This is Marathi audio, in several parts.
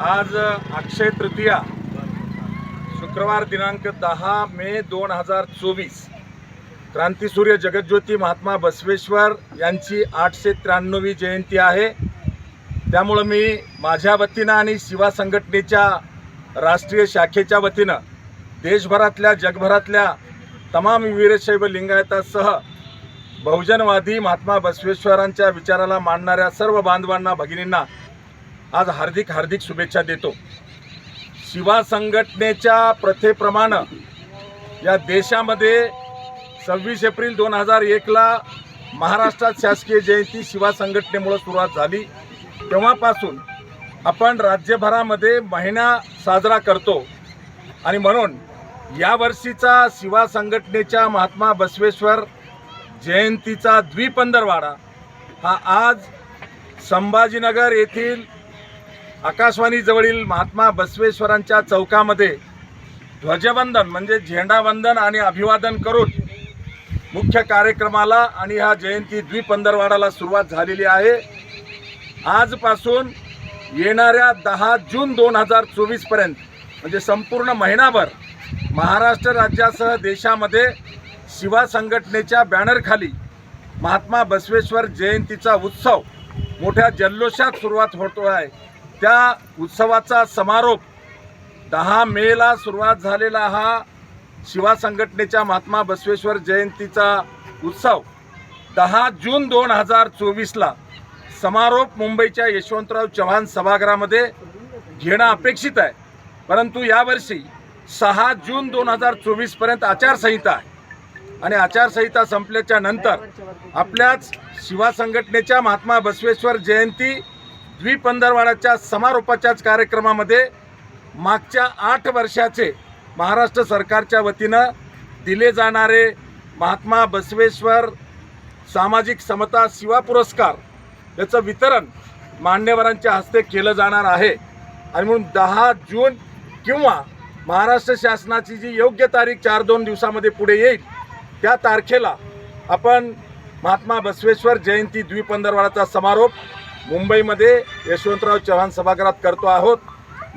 आज अक्षय तृतीया शुक्रवार दिनांक दहा मे दोन हजार चोवीस. क्रांतीसूर्य जगज्योती महात्मा बसवेश्वर यांची आठशे त्र्याण्णवी जयंती आहे. त्यामुळं मी माझ्या वतीनं आणि शिवा संघटनेच्या राष्ट्रीय शाखेच्या वतीनं देशभरातल्या जगभरातल्या तमाम वीरशैव लिंगायतासह बहुजनवादी महात्मा बसवेश्वरांच्या विचाराला मांडणाऱ्या सर्व बांधवांना भगिनींना आज हार्दिक हार्दिक शुभेच्छा देतो. शिवा संघटनेच्या प्रथेप्रमाणे या देशामध्ये सव्वीस एप्रिल दोन हजार एकला महाराष्ट्रात शासकीय जयंती शिवा संघटनेमुळं सुरुवात झाली. तेव्हापासून आपण राज्यभरामध्ये महिना साजरा करतो. आणि म्हणून यावर्षीचा शिवा संघटनेच्या महात्मा बसवेश्वर जयंतीचा द्विपंधरवाडा हा आज संभाजीनगर येथील आकाशवाणीजवळील महात्मा बसवेश्वरांच्या चौकामध्ये ध्वजवंदन म्हणजे झेंडावंदन आणि अभिवादन करून मुख्य कार्यक्रमाला आणि ह्या जयंती द्विपंधरवाडाला सुरुवात झालेली आहे. आजपासून येणाऱ्या दहा जून दोन हजार चोवीसपर्यंत म्हणजे संपूर्ण महिनाभर महाराष्ट्र राज्यासह देशामध्ये शिवा संघटनेच्या बॅनरखाली महात्मा बसवेश्वर जयंतीचा उत्सव मोठ्या जल्लोषात सुरुवात होतो आहे त्या उत्सवाचा समारोप दहा मेला सुरुवात झालेला हा शिवा संघटनेच्या महात्मा बसवेश्वर जयंतीचा उत्सव. दहा जून दोन हजार चोवीसला समारोप मुंबईच्या यशवंतराव चव्हाण सभागृहामध्ये घेणं अपेक्षित आहे. परंतु यावर्षी सहा जून दोन हजार चोवीसपर्यंत आचारसंहिता आहे. आणि आचारसंहिता संपल्याच्या नंतर आपल्याच शिवा संघटनेच्या महात्मा बसवेश्वर जयंती द्विपंधरवाड्याच्या समारोपाच्याच कार्यक्रमामध्ये मागच्या आठ वर्षाचे महाराष्ट्र सरकारच्या वतीनं दिले जाणारे महात्मा बसवेश्वर सामाजिक समता शिवा पुरस्कार याचं वितरण मान्यवरांच्या हस्ते केलं जाणार आहे. आणि म्हणून दहा जून किंवा महाराष्ट्र शासनाची जी योग्य तारीख चार दोन दिवसामध्ये पुढे येईल त्या तारखेला आपण महात्मा बसवेश्वर जयंती द्विपंधरवाडाचा समारोप मुंबईमध्ये यशवंतराव चव्हाण सभागृहात करतो आहोत.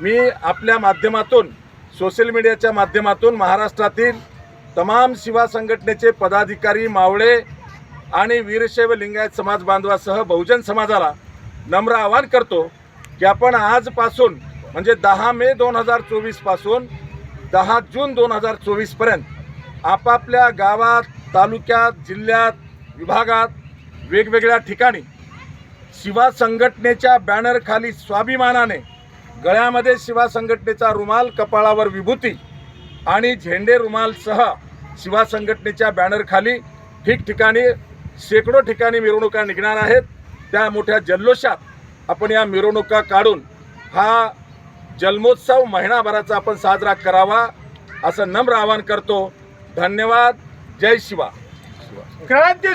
मी आपल्या माध्यमातून सोशल मीडियाच्या माध्यमातून महाराष्ट्रातील तमाम शिवा संघटनेचे पदाधिकारी मावळे आणि वीरशैव लिंगायत समाज बांधवासह बहुजन समाजाला नम्र आवाहन करतो की आपण आजपासून म्हणजे दहा मे दोन हजार चोवीसपासून दहा जून दोन हजार चोवीसपर्यंत आपापल्या गावात तालुक्यात जिल्ह्यात विभागात वेगवेगळ्या ठिकाणी शिवा संघटनेच्या बॅनरखाली स्वाभिमानाने गळ्यामध्ये शिवा संघटनेचा रुमाल कपाळावर विभूती आणि झेंडे रुमालसह शिवा संघटनेच्या बॅनरखाली ठिकठिकाणी शेकडो ठिकाणी मिरवणुका निघणार आहेत. त्या मोठ्या जल्लोषात आपण या मिरवणुका काढून हा जन्मोत्सव महिनाभराचा आपण साजरा करावा असं नम्र आवाहन करतो. धन्यवाद. जय शिवा. क्रांती